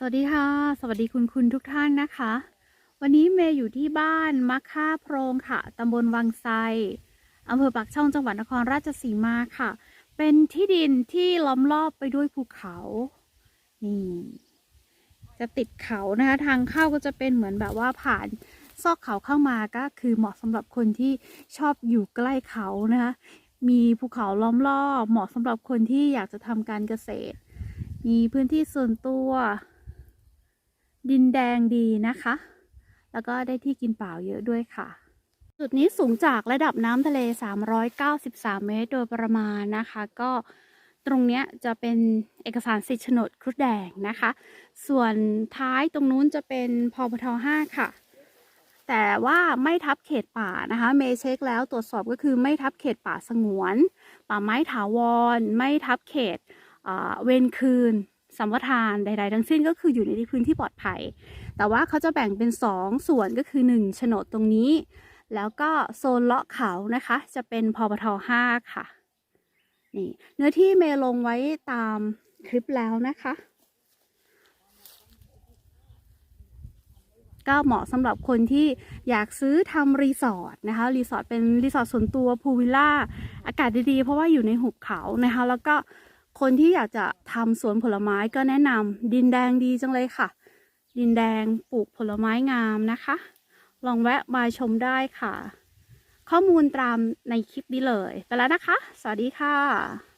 สวัสดีค่ะ สวัสดีคุณคุณทุกท่านนะคะ วันนี้เมย์อยู่ที่บ้านมะค่าโพรงค่ะตำบลวังไซอำเภอปากช่องจังหวัดนครราชสีมาค่ะ เป็นที่ดินที่ล้อมรอบไปด้วยภูเขา นี่ จะติดเขานะคะ ทางเข้าก็จะเป็นเหมือนแบบว่าผ่านซอกเขาเข้ามาก็คือเหมาะสำหรับคนที่ชอบอยู่ใกล้เขานะคะ มีภูเขาล้อมรอบ เหมาะสำหรับคนที่อยากจะทำการเกษตร มีพื้นที่ส่วนตัว ดินแดงดีนะคะ แล้วก็ได้ที่กินเปล่าเยอะด้วยค่ะ จุดนี้สูงจากระดับน้ำทะเล 393 เมตรโดยประมาณนะคะ ก็ตรงเนี้ยจะเป็นเอกสารสิทธิ์โฉนดครุฑแดงนะคะ ส่วนท้ายตรงนู้นจะเป็นพปท5ค่ะ แต่ว่าไม่ทับเขตป่านะคะ เมย์เช็คแล้วตรวจสอบก็คือไม่ทับเขตป่าสงวน ป่าไม้ถาวร ไม่ทับเขตเวรคืน สัมปทานใด ๆ ทั้งสิ้นก็คืออยู่ในพื้นที่ปลอดภัย แต่ว่าเขาจะแบ่งเป็นสองส่วนก็คือหนึ่งโฉนดตรงนี้ แล้วก็โซนเลาะเขานะคะ จะเป็นพปทห้าค่ะนี่เนื้อที่เมลงไว้ตามคลิปแล้วนะคะ ก็เหมาะสำหรับคนที่อยากซื้อทำรีสอร์ทนะคะ รีสอร์ทเป็นรีสอร์ทส่วนตัวพูลวิลล่า อากาศดีๆ เพราะว่าอยู่ในหุบเขานะคะ แล้วก็ คนที่อยากจะทำสวนผลไม้ก็แนะนำดินแดงดีจังเลยค่ะ ดินแดงปลูกผลไม้งามนะคะ ลองแวะมาชมได้ค่ะ ข้อมูลตามในคลิปนี้เลย ไปแล้วนะคะ สวัสดีค่ะ